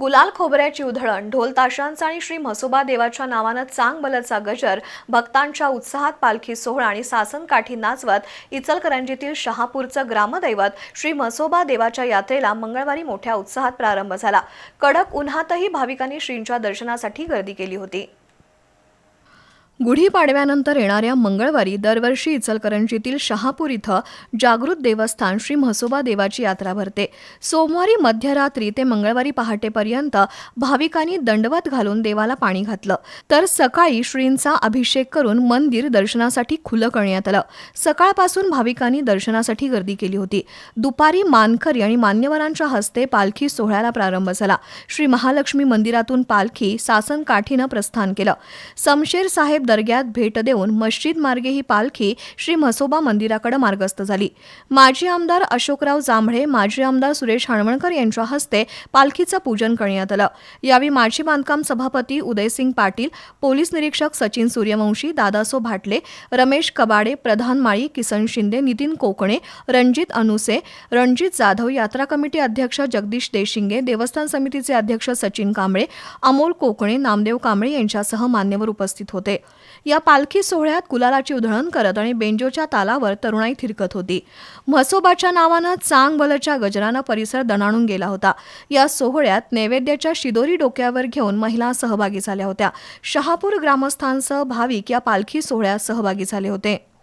गुलाल खोबऱ्याची उधळण ढोल ताशांचा आणि श्री म्हसोबा देवाच्या नावानं चांग बलचा गजर भक्तांच्या उत्साहात पालखी सोहळा आणि सासन काठी नाचवत इचलकरंजीतील शहापूरचं ग्रामदैवत श्री म्हसोबा देवाच्या यात्रेला मंगळवारी मोठ्या उत्साहात प्रारंभ झाला. कडक उन्हातही भाविकांनी श्रींच्या दर्शनासाठी गर्दी केली होती. गुढीपाडव्यानंतर येणाऱ्या मंगळवारी दरवर्षी इचलकरंजीतील शहापूर इथं जागृत देवस्थान श्री म्हसोबा देवाची यात्रा भरते. सोमवारी मध्यरात्री ते मंगळवारी पहाटेपर्यंत भाविकांनी दंडवत घालून देवाला पाणी घातलं. तर सकाळी श्रींचा अभिषेक करून मंदिर दर्शनासाठी खुलं करण्यात आलं. सकाळपासून भाविकांनी दर्शनासाठी गर्दी केली होती. दुपारी मानकरी आणि मान्यवरांच्या हस्ते पालखी सोहळ्याला प्रारंभ झाला. श्री महालक्ष्मी मंदिरातून पालखी सासन काठीनं प्रस्थान केलं. समशेर साहेब दर्ग्यात भेट देऊन मस्जिद मार्गे ही पालखी श्री म्हसोबा मंदिराकडे मार्गस्थ झाली. माजी आमदार अशोकराव जांभळे माजी आमदार सुरेश हाणवणकर यांच्या हस्ते पालखीचं पूजन करण्यात आलं. यावेळी माजी बांधकाम सभापती उदयसिंग पाटील पोलीस निरीक्षक सचिन सूर्यवंशी दादासो भाटले रमेश कबाडे प्रधान माळी किसन शिंदे नितीन कोकणे रणजित अनुसे रणजित जाधव यात्रा कमिटी अध्यक्ष जगदीश देशिंगे देवस्थान समितीचे अध्यक्ष सचिन कांबळे अमोल कोकणे नामदेव कांबळे यांच्यासह मान्यवर उपस्थित होते. या पालखी सोहळ्यात कुलालाची उधळण करत आणि बेंजोच्या तालावर तरुणाई थिरकत होती. म्हसोबाच्या नावानं चांग बलच्या गजरानं परिसर दणाणून गेला होता. या सोहळ्यात नैवेद्याच्या शिदोरी डोक्यावर घेऊन महिला सहभागी झाल्या होत्या. शहापूर ग्रामस्थांसह भाविक या पालखी सोहळ्यात सहभागी झाले होते.